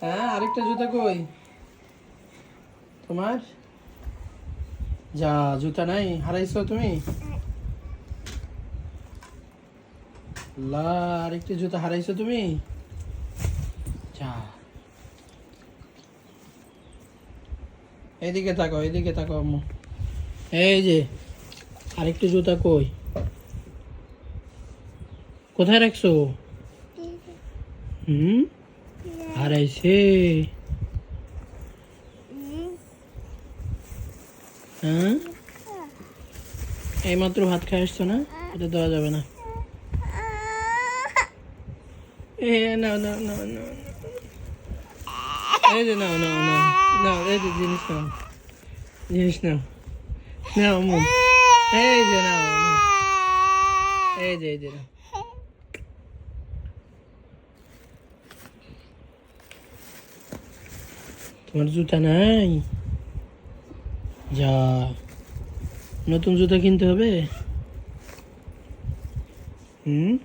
হ্যাঁ আরেকটা জুতা কই? তোমার? যা জুতা নাই হারাইছো তুমি? লা আরেকটা জুতা হারাইছো তুমি? যা। এইদিকে তাকো এইদিকে তাকো আম্মু। এই যে আরেকটা জুতা কই? কোথায় রাখছো? হুম? হারাইছে। হ্যাঁ? এইমাত্র ভাত খাই আসছো না? এটা দেওয়া যাবে না। এ, নাও নাও নাও নাও এই যে নাও নাও নাও নাও, এই যে জিনিস নাও। জিনিস নাও। নাও মু এই যে নাও। এই যে এই যে তোমার জুতা নাই? যা। নতুন জুতা কিনতে হবে? হুম?